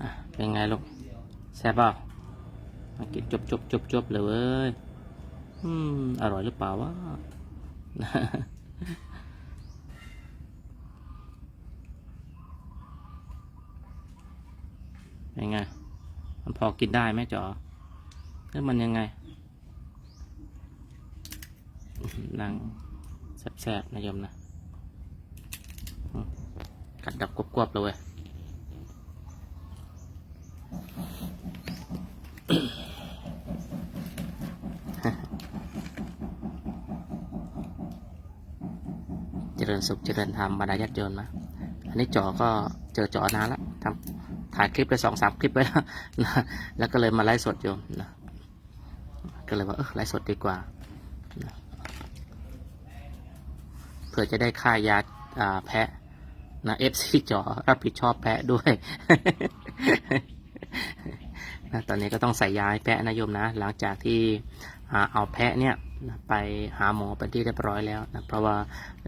อะเป็นไงลูกแซ่บเปล่ามากินจบจบจบจบเลยเว้ยอืมอร่อยหรือเปล่าวะเป็นไง มันพอกินได้ไหมจ๋อแล้วมันยังไงอื้อหือนั่งแซ่บๆนะโยมนะอืมกัดดับกรวบๆเลย เจริญสุขเจริญธรรมบรรดาญาติโยมนะอันนี้จอก็เจอจอนานแล้วทำถ่ายคลิปไปสองสามคลิปไปแล้วนะแล้วก็เลยมาไลฟ์สดโยมนะก็เลยว่าเออไลฟ์สดดีกว่านะเผื่อจะได้ค่ายาอ่าแพะนะเอฟซีจอรับผิดชอบแพะด้วย นะตอนนี้ก็ต้องใส่ยาให้แพะนะโยมนะ หลังจากที่เอาแพะเนี่ยไปหาหมอเป็นที่เรียบร้อยแล้วนะเพราะว่า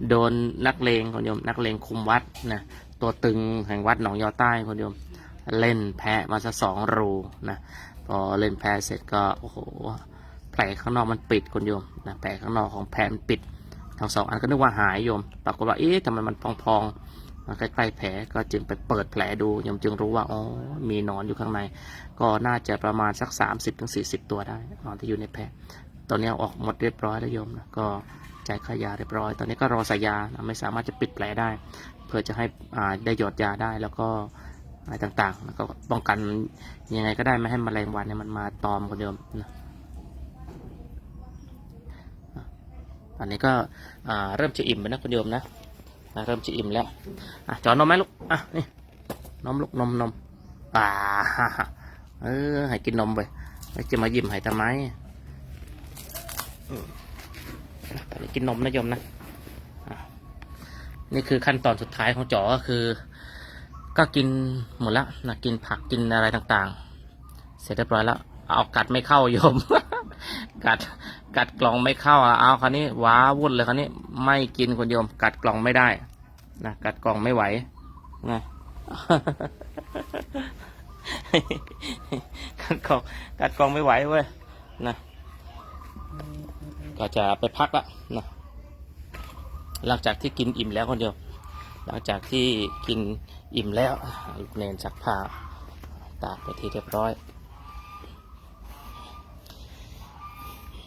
โดนนักเลงคนโยมนักเลงคุมวัดนะตัวตึงแห่งวัดหนองยอใต้คนโยมเล่นแพะมาซะสองรูนะพอเล่นแพะเสร็จก็โอ้โหแผลข้างนอกมันปิดคนโยมนะแผลข้างนอกของแพะมันปิดทั้งสองอันก็นึกว่าหายโยมปรากฏว่าเอ๊ะทำไมมันพองๆ ใกล้ๆแผลก็จึงไปเปิดแผลดูยมจึงรู้ว่าอ๋อมีหนอนอยู่ข้างใน ก็น่าจะประมาณสัก 30-40 ตัวได้หนอนที่อยู่ในแผลตอนนี้ออกหมดเรียบร้อยแล้วโยมนะก็จ่ายค่ายาเรียบร้อย ตอนนี้ก็รอใส่ยาไม่สามารถจะปิดแผลได้ เพื่อจะให้อ่าได้หยดยาได้แล้วก็อะไรต่างๆแล้วก็ป้องกันยังไงก็ได้ไม่ให้แมลงวันเนี่ยมันมาตอมคนเดิมนะตอนนี้ก็เริ่มจะอิ่มแล้วนะคุณโยมนะ อ่าเริ่มจะอิ่มแล้วอะจอนมไหมลูกอะนี่นมลูกนมนมป่าเออให้กินนมไปแล้วจะมายิ้มให้ทำไมอืมตอนนี้กินนมนะโยมนะนี่คือขั้นตอนสุดท้ายของจอก็คือ ก็กินหมดล้วนะกินผักกินอะไรต่างๆ เสร็จเรียบร้อยแล้วเอากัดไม่เข้าโยม กัด กัดกล่องไม่เข้าอะเอาคราวนี้ว้าวุ่นเลยคราวนี้ ไม่กินคนโยม กัดกล่องไม่ได้นะกัดกล่องไม่ไหวนะกัดกล่องกัดกล่องไม่ไหวเว้ยนะก็จะไปพักละนะหลังจากที่กินอิ่มแล้วคนเดียว หลังจากที่กินอิ่มแล้วลูกเนนซักผ้าตากไปทีเรียบร้อย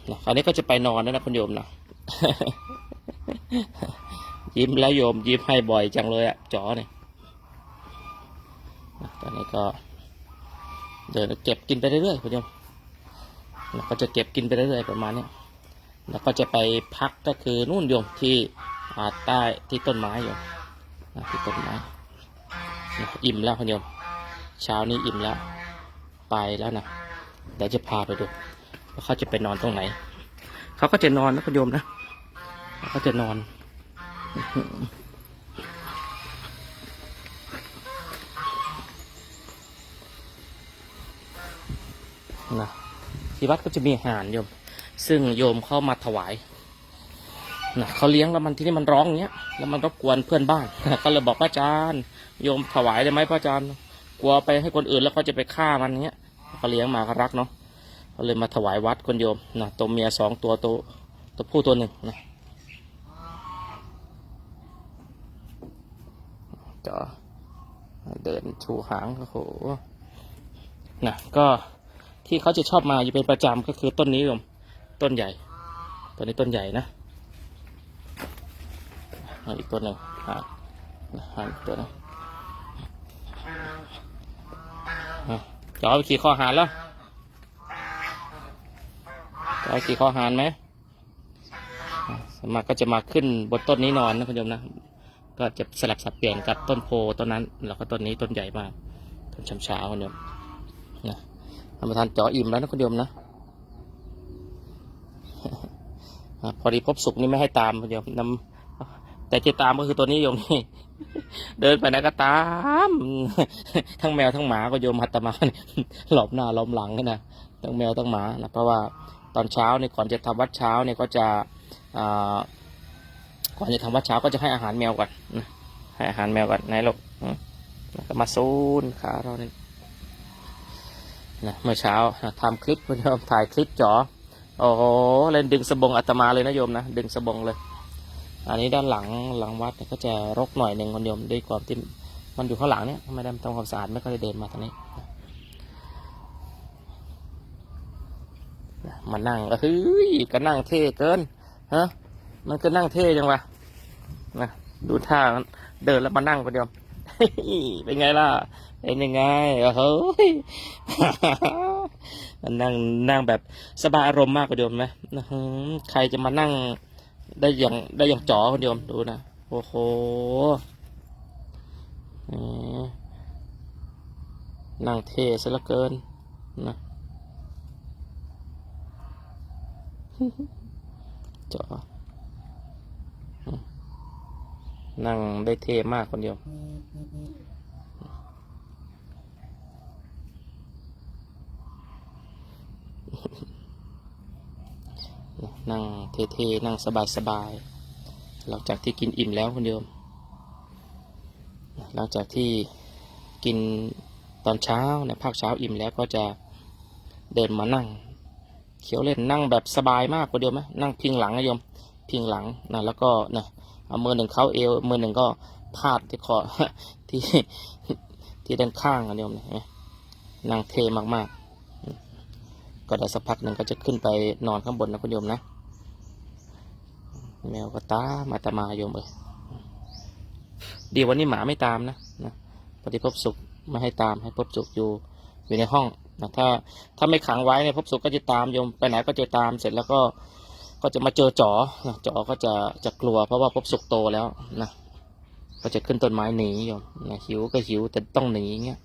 นะคราวนี้ก็จะไปนอนแล้วนะคุณโยมนะยิ้มแล้วโยมยิ้มให้บ่อยจังเลยอะจ๋อเนี่ยตอนนี้ก็ เดินเก็บกินไปเรื่อยๆคุณโยมแล้วก็จะเก็บกินไปเรื่อยๆประมาณเนี้ยแล้วก็จะไปพักก็คือนู่นโยมที่อาใต้ที่ต้นไม้โยมที่ต้นไม้อิ่มแล้วคุณโยม เช้านี้อิ่มแล้ว ไปแล้วนะเดี๋ยวจะพาไปดู ว่าเขาจะไปนอนตรงไหน เขาก็จะนอนนะคุณโยมนะเขาก็จะนอนนะที่วัดก็จะมีอาหารโยม ซึ่งโยมเข้ามาถวายนะเขาเลี้ยงแล้วมันที่นี่มันร้องอย่างเงี้ย แล้วมันรบกวนเพื่อนบ้านก็เลยบอกพระอาจารย์ โยมถวายได้ไหมพระอาจารย์ กลัวไปให้คนอื่นแล้วเขาจะไปฆ่ามันเงี้ยเขาเลี้ยงมาก็รักเนาะ ก็เลยมาถวายวัดคนโยมนะตัวเมียสองตัวตัวตัวผู้ตัวหนึ่งนะจอเดินชูหางโอ้โหนะก็ที่เขาจะชอบมาอยู่เป็นประจำก็คือต้นนี้โยมต้นใหญ่ต้นนี้ต้นใหญ่นะอีกตัวหนึ่งหาหาอีกตัวหนึงอะจอไปขี่คอหานแล้ว เอาขี่คอหานไหมสมัครก็จะมาขึ้นบนต้นนี้นอนนะคุณโยมนะ ก็จะสลับสับเปลี่ยนกับต้นโพต้นนั้น แล้วก็ต้นนี้ต้นใหญ่มาก ต้นช้ำเช้าคุณโยมนะทำประทานจออิ่มแล้วนะคุณโยมนะพอดีพบสุกนี่ไม่ให้ตามคุณโยมนำแต่ที่ตามก็คือตัวนี้โยมนี่เดินไปไหนก็ตาม ทั้งแมวทั้งหมาก็โยมหัตมาหลบหน้าหลบหลังนะ ทั้งแมวทั้งหมานะเพราะว่าตอนเช้าเนี่ยก่อนจะทำวัดเช้าเนี่ยก็จะก่อนจะทำวัดเช้าก็จะให้อาหารแมวก่อนนะให้อาหารแมวก่อนไหนลูกอืมแล้วก็มาซูนขาเราเนี่ยนะเมื่อเช้านะทำคลิปคุณโยมถ่ายคลิปจ๋อโอ้โหเล่นดึงสบงอาตมาเลยนะโยมนะดึงสบงเลย อันนี้ด้านหลังหลังวัดเนี่ยก็จะรกหน่อยหนึ่งคุณโยมด้วยความที่มันอยู่ข้างหลังเนี่ยไม่ได้ทำความสะอาดไม่ก็เลยเดินมาทางนี้นะ มานั่งเฮ้ยก็นั่งเท่เกินฮะมันก็นั่งเท่จังวะนะดูท่าเดินแล้วมานั่งคนเดียวเป็นไงล่ะเป็นยังไงโอ้ยมันนั่งนั่งแบบสบายอารมณ์มากกว่าเดิมไหมใครจะมานั่งได้อย่างได้อย่างจ๋อคนเดียวดูนะโอ้โหนั่งเท่ซะเหลือเกินนะ จ๋ออืมนั่งได้เท่มากคนเดียว นั่งเท่ๆนั่งสบายๆหลังจากที่กินอิ่มแล้วคุณโยมหลังจากที่กินตอนเช้าในภาคเช้าอิ่มแล้วก็จะเดินมานั่ง เขียวเล่นนั่งแบบสบายมากคุณโยมไหมนั่งพิงหลังนะโยมพิงหลังนะแล้วก็นะเอามือหนึ่งเข้าเอวมือหนึ่งก็พาดที่คอที่ที่ด้านข้างนะโยมนี่ยเห็นไหมนั่งเทมากๆ ก็ได้สักพักหนึ่งก็จะขึ้นไปนอนข้างบนนะคุณโยมนะ แมวก็ตามาตามมาโยมเลยเดี๋ยววันนี้หมาไม่ตามนะนะปฏิภพสุขไม่ให้ตามให้พบสุขอยู่อยู่ในห้อง นะถ้าถ้าไม่ขังไว้เนี่ยพบสุขก็จะตามโยมไปไหนก็จะตามเสร็จแล้วก็ก็จะมาเจอจ๋อนะจ๋อก็จะจะกลัว เพราะว่าพบสุขโตแล้วนะก็จะขึ้นต้นไม้หนีโยมนะหิวก็หิวแต่ต้องหนีเงี้ย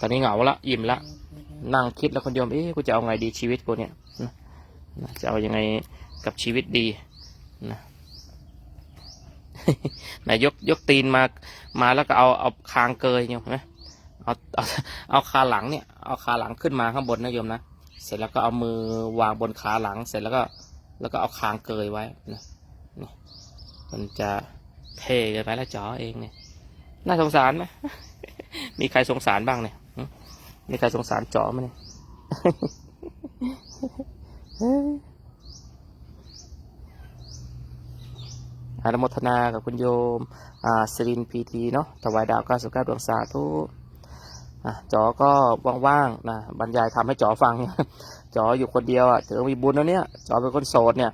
ตอนนี้เหงาละอิ่มละนั่งคิดแล้วคนเดียวเอ๊ะกูจะเอาไงดีชีวิตกูเนี่ยนะจะเอายังไงกับชีวิตดีนะนายยกยกตีนมามาแล้วก็เอาเอาคางเกยเนี่ยเห็นไหม เอาเอาเอาขาหลังเนี่ยเอาขาหลังขึ้นมาข้างบนนะโยมนะเสร็จแล้วก็เอามือวางบนขาหลัง เสร็จแล้วก็แล้วก็เอาคางเกยไว้นะนี่มันจะเท่เกินไปแล้วจ๋อเองเนี่ยน่าสงสารไหมมีใครสงสารบ้างเนี่ยมีใครสงสารจ๋อไหมเนี่ยอนุโมทนากับคุณโยม อ่าสิรินพีทีเนาะถวายดาว99ดวงสาธุ อะจอก็ว่างๆนะบรรยายทำให้จอฟัง จออยู่คนเดียวอะถือว่ามีบุญแล้วเนี่ยจอเป็นคนโสดเนี่ย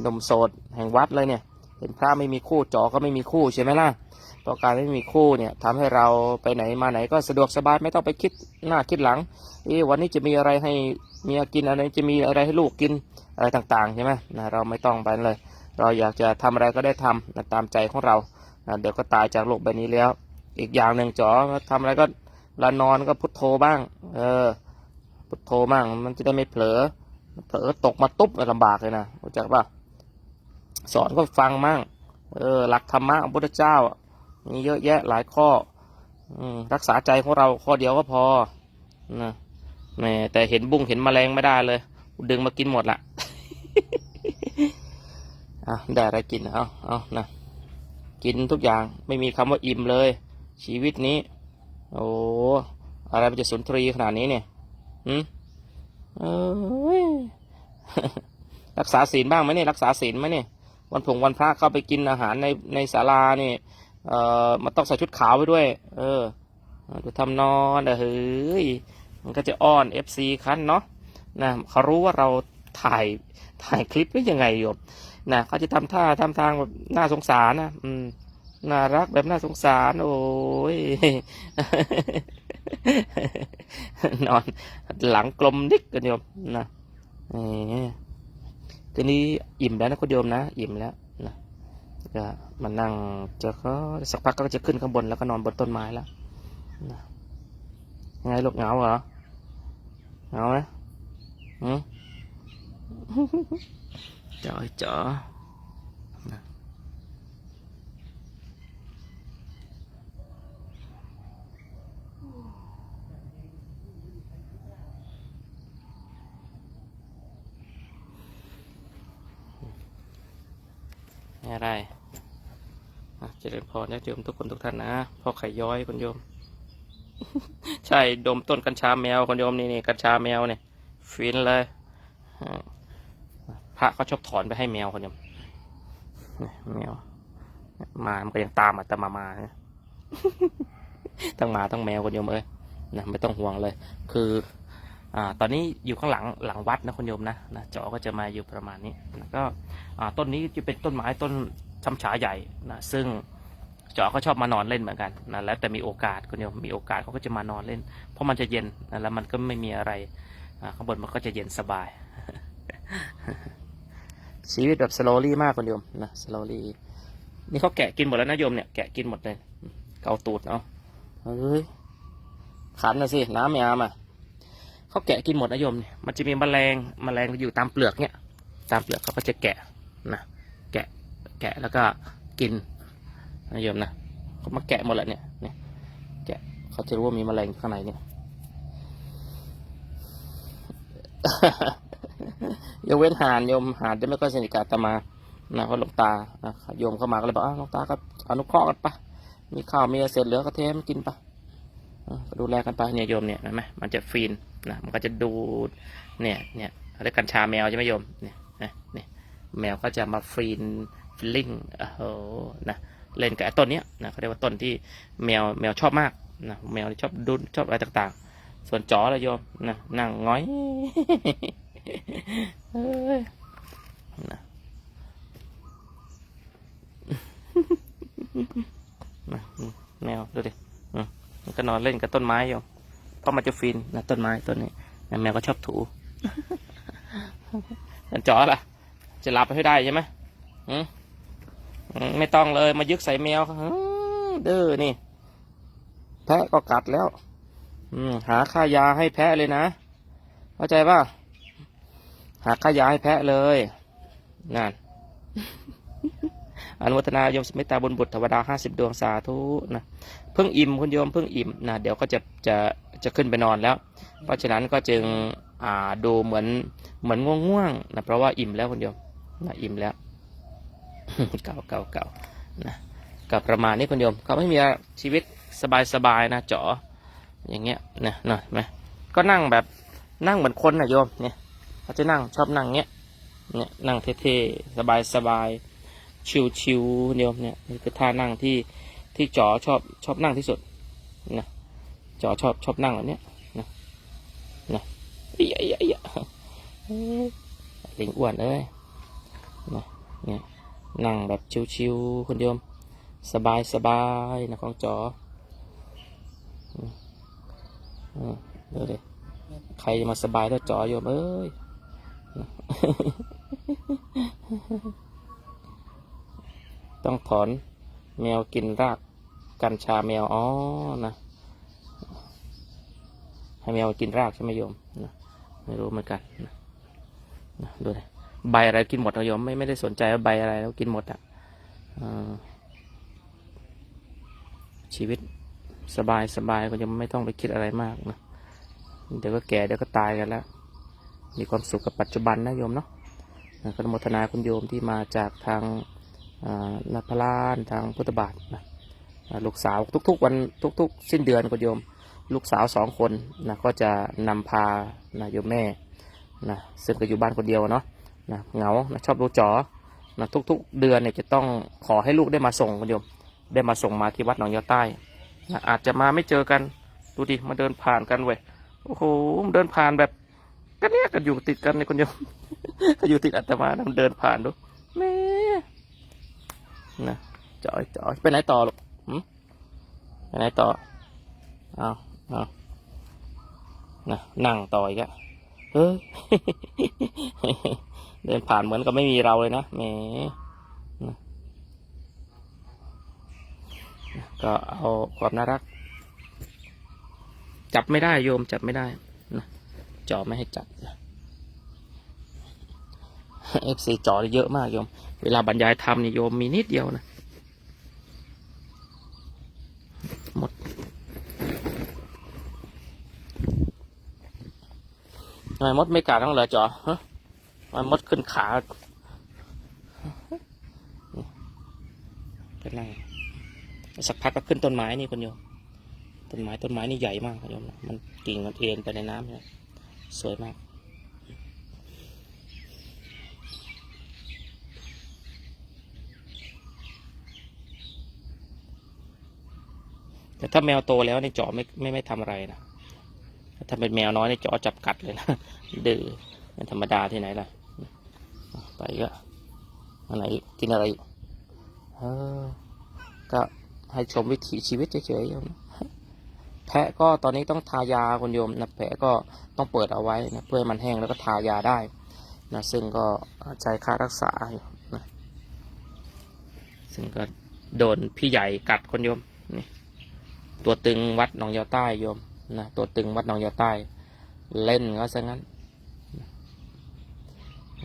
หนุ่มโสดแห่งวัดเลยเนี่ย เห็นพระไม่มีคู่จอก็ไม่มีคู่ใช่ไหมล่ะเพราะการไม่มีคู่เนี่ยทำให้เราไปไหนมาไหนก็สะดวกสบายไม่ต้องไปคิดหน้าคิดหลังเอ๊วันนี้จะมีอะไรให้เมียกินอะไรจะมีอะไรให้ลูกกินอะไรต่างๆใช่ไหมนะเราไม่ต้องไปเลย เราอยากจะทำอะไรก็ได้ทำนะตามใจของเรานะเดี๋ยวก็ตายจากโลกใบนี้แล้ว อีกอย่างหนึ่งจ๋อทำอะไรก็ เวลานอนก็พุทโธบ้าง เออ พุทโธบ้าง มันจะได้ไม่เผลอ เผลอตกมาตุ๊บลำบากเลยนะรู้จักป่ะสอนก็ฟังมั่ง เออ หลักธรรมะของพระพุทธเจ้ามีเยอะแยะหลายข้อ อืมรักษาใจของเราข้อเดียวก็พอนะแหมแต่เห็นบุ้งเห็นแมลงไม่ได้เลย ดึงมากินหมดละอะได้อะไรกินเอาเอานะกินทุกอย่างไม่มีคำว่าอิ่มเลย ชีวิตนี้ โอ้อะไรมันจะสุนทรีขนาดนี้เนี่ยหืมเอ้ยรักษาศีลบ้างไหมเนี่ยรักษาศีลไหมเนี่ยวันผงวันพระเข้าไปกินอาหารในในศาลาเนี่ยเอ่อมันต้องใส่ชุดขาวไปด้วย เออดูทำนอนเออเฮ้ยมันก็จะอ้อนเอฟซีคันเนาะนะเขารู้ว่าเราถ่ายถ่ายคลิปหรือยังไงโยมนะเขาจะทำท่าทำทางแบบน่าสงสารนะ อืม น่ารักแบบน่าสงสาร โอ้ย นอน หลังกลมดิกกันโยมนะนี่ทีนี้อิ่มแล้วนะคุณโยมนะ อิ่มแล้วนะก็มานั่งจะก็สักพักก็จะขึ้นข้างบนแล้วก็นอนบนต้นไม้แล้วนะยังไงลูกเหงาเหรอเหงาไหมอืมจ๋อจ๋อ อะไรอะเจริญพรญาติโยมทุกคนทุกท่านนะพ่อไข่ย้อยคุณโยม ใช่ดมต้นกัญชาแมวคนโยมนี่นี่กัญชาแมวเนี่ยฟินเลยพระเขาชอบถอนไปให้แมวคนโยมแมวมามันก็ยังตามอาตมามาทั้งหมาทั้งแมวคนโยมเอ้ยนะไม่ต้องห่วงเลย คือ อ่าตอนนี้อยู่ข้างหลังหลังวัดนะคุณโยมนะนะจอก็จะมาอยู่ประมาณนี้แล้วก็อ่าต้นนี้จะเป็นต้นไม้ต้นช้ำฉาใหญ่นะซึ่งจอก็ชอบมานอนเล่นเหมือนกันนะแล้วแต่มีโอกาสคุณโยมมีโอกาสเขาก็จะมานอนเล่น เพราะมันจะเย็นนะแล้วมันก็ไม่มีอะไรข้างบนมันก็จะเย็นสบาย ชีวิตแบบสโลลี่มากคุณโยมนะสโลลี่นี่เขาแกะกินหมดแล้วนะโยมเนี่ยแกะกินหมดเลยเกาตูดเอาเฮ้ยขันนะสิน้ำไม่อามา เขาแกะกินหมดนะโยมเนี่ยมันจะมีแมลงแมลงอยู่ตามเปลือกเนี่ยตามเปลือกเขาก็จะแกะนะแกะแกะแล้วก็กินนะโยมนะเขามาแกะหมดแหละเนี่ยเนี่ยแกะเขาจะรู้ว่ามีแมลงข้างในเนี่ยยกเว้นหานโยมหานจะไม่ค่อยสนิทกับอาตมานะเพราหลวงตานะโยมเข้ามาก็เลยบอกอ้าวหลวงตาก็อนุเคราะห์กันปะมีข้าวมีเศษเหลือก็เทให้มันกินปะ ก็ดูแลกันไปเนี่ยโยมเนี่ยเห็นไหมมันจะฟีนนะมันก็จะดูดเนี่ยเนี่ยเขาเรียกกัญชาแมวใช่ไหมโยมเนี่ยนะเนี่ยแมวก็จะมาฟีนฟิลลิ่งโอ้โหนะเล่นกับต้นเนี้ยนะเขาเรียกว่าต้นที่แมวแมวชอบมากนะแมวชอบดุชอบอะไรต่างๆ ส่วนจ๋อละโยมนะนั่งง้อยนะแมวดูดิ มันก็นอนเล่นกับต้นไม้อยู่เพราะมันจะฟินนะต้นไม้ต้นนี้แมวก็ชอบถูส่นจอล่ะ จะหลับให้ได้ใช่ไหมอืมไม่ต้องเลยมายึกใส่แมวอืมดื้อนี่ แพะก็กัดแล้ว อืมหาค่ายาให้แพะเลยนะ เข้าใจป่ะหาค่ายาให้แพะเลยนั่น อนุวัฒนายมสมิตาบุญบุตรเทวดาห้าสิบดวงสาธุนะเพิ่งอิ่มคุณโยมเพิ่งอิ่มนะเดี๋ยวก็จะจะจะขึ้นไปนอนแล้ว เพราะฉะนั้นก็จึงอ่าดูเหมือนเหมือนง่วงๆนะเพราะว่าอิ่มแล้วคุณโยมนะอิ่มแล้วเก่าเก่าเก่านะกับประมาณนี้คุณโยมก็ไม่มีชีวิตสบายๆนะเจาะอย่างเงี้ยนะหน่อยไหมก็นั่งแบบนั่งเหมือนคนนะโยมเนี่ยเขาจะนั่งชอบนั่งเนี้ยเนี่ยนั่งเท่ๆสบายๆ ชิวๆโยเนี่ยนี่คือท่านั่งที่ที่จอชอบชอบนั่งที่สุดนะจอชอบชอบนั่งแบบเนี้ยนะนะเอียอียเยอ้ยลิงอ้วนเอ้ยนะเนี่ยนั่งแบบชิวๆคุณโยมสบายๆนะของจออืมอืมเดี๋ยวดใครจะมาสบายเท่าจอโยมเอ้ย ต้องถอนแมวกินรากกัญชาแมวอ๋อนะให้แมวกินรากใช่ไหมโยมนะไม่รู้เหมือนกันนะนะดูเลยใบอะไรกินหมดนะโยมไม่ไม่ได้สนใจว่าใบอะไรแล้วกินหมดอะอชีวิตสบายสบายก็จะไม่ต้องไปคิดอะไรมากนะเดี๋ยวก็แก่เดี๋ยวก็ตายกันแล้ว มีความสุขกับปัจจุบันนะโยมเนาะนะก็โมทนาคุณโยมที่มาจากทาง นาพลานทางพุทธบาทนะลูกสาวทุกๆวันทุกๆ สิ้นเดือนคุณโยม ลูกสาวสองคนนะก็จะนำพานะโยมแม่นะซึ่งก็อยู่บ้านคนเดียวเนาะนะเหงานะชอบดูจอนะทุกๆ เดือนเนี่ยจะต้องขอให้ลูกได้มาส่งคุณโยมได้มาส่งมาที่วัดหนองยาใต้นะอาจจะมาไม่เจอกันดูดิมาเดินผ่านกันเว้ยโอ้โหเดินผ่านแบบก็เนี่ยกันอยู่ติดกันในคนเดียวก็อยู่ติดอาตมานะมันเดินผ่านดูแม่ นะจอยจอยไปไหนต่อลูกหืมไปไหนต่อเอาเอานะนั่งต่ออีกอะเฮ้ยเดินผ่านเหมือนกับไม่มีเราเลยนะแหมนะก็เอาความน่ารัก จับไม่ได้โยมจับไม่ได้นะจอไม่ให้จับนะ เอฟซีจอเยอะมากโยม เวลาบรรยายธรรมนี่โยมมีนิดเดียวนะ หมดทำไมมดไม่กัดต้องเหรอจอฮะทำไมดขึ้นขา เป็นไร สักพักก็ขึ้นต้นไม้นี่คุณโยม ต้นไม้ต้นไม้นี่ใหญ่มากคุณโยม มันกิ่งมันเอ็นไปในน้ำเนี่ย สวยมาก แต่ถ้าแมวโตแล้วเนี่ยเจาะไม่ไม่ไม่ทำอะไรนะถ้าเป็นแมวน้อยเนี่ยเจาะจับกัดเลยนะดื้อมันธรรมดาที่ไหนล่ะอะไปก็อันไหนอีกกินอะไรอีกเออก็ให้ชมวิถีชีวิตเฉยๆโยมแพะก็ตอนนี้ต้องทายาคุณโยมนะแพะก็ต้องเปิดเอาไว้นะเพื่อให้มันแห้งแล้วก็ทายาได้นะซึ่งก็ใช้ค่ารักษาอยู่นะซึ่งก็โดนพี่ใหญ่กัดคนโยมนี่ ตัวตึงวัดหนองยาวใต้โยมนะตัวตึงวัดหนองยาวใต้ เล่นก็ซะงั้น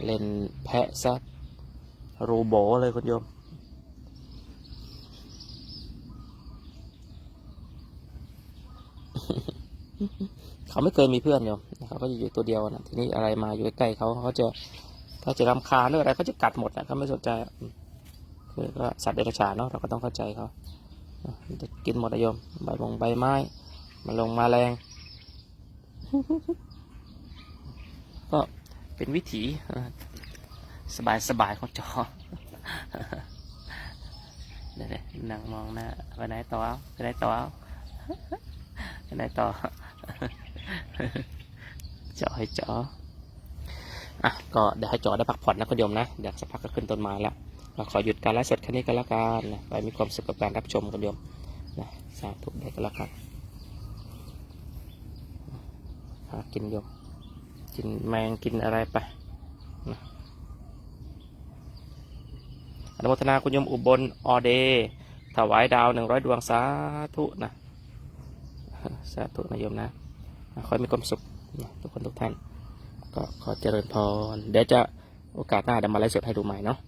เล่นแพะซะรูโบเลยคุณโยมเขาไม่เคยมีเพื่อนโยมเขาก็จะอยู่ตัวเดียวนะทีนี้อะไรมาอยู่ใกล้ๆเขาเขาจะถ้าจะรำคาญหรืออะไรเขาจะกัดหมดนะเขาไม่สนใจคือก็สัตว์เดรัจฉานเนาะเราก็ต้องเข้าใจเขา จะกินหมดอะโยมใบบงใบไม้มาลงมาแรง ก็เป็นวิถีสบายสบายของจอเดี๋ยวนั่งมองหน้าไปไหนต่อเอาไปไหนต่อเอาไปไหนต่อจาะให้จาะอะก็เดี๋ยวให้จอได้พักผ่อนนะคุณโยมนะเดี๋ยวสักพักก็ขึ้นต้นไม้แล้ว เราขอหยุดการไลฟ์สดแค่นี้ก็แล้วกันนะไปมีความสุขกับการรับชมคุณโยมนะสาธุได้ก็แล้วกันหากินโยมกินแมงกินอะไรไปนะอนุโมทนาคุณโยมอุบลออเดย์ถวายดาวหนึ่งร้อยดวงสาธุนะสาธุนะโยมนะขอให้มีความสุขนะทุกคนทุกท่าน ก็ขอเจริญพร เดี๋ยวจะโอกาสหน้าเดี๋ยวมาไลฟ์สดให้ดูใหม่เนาะ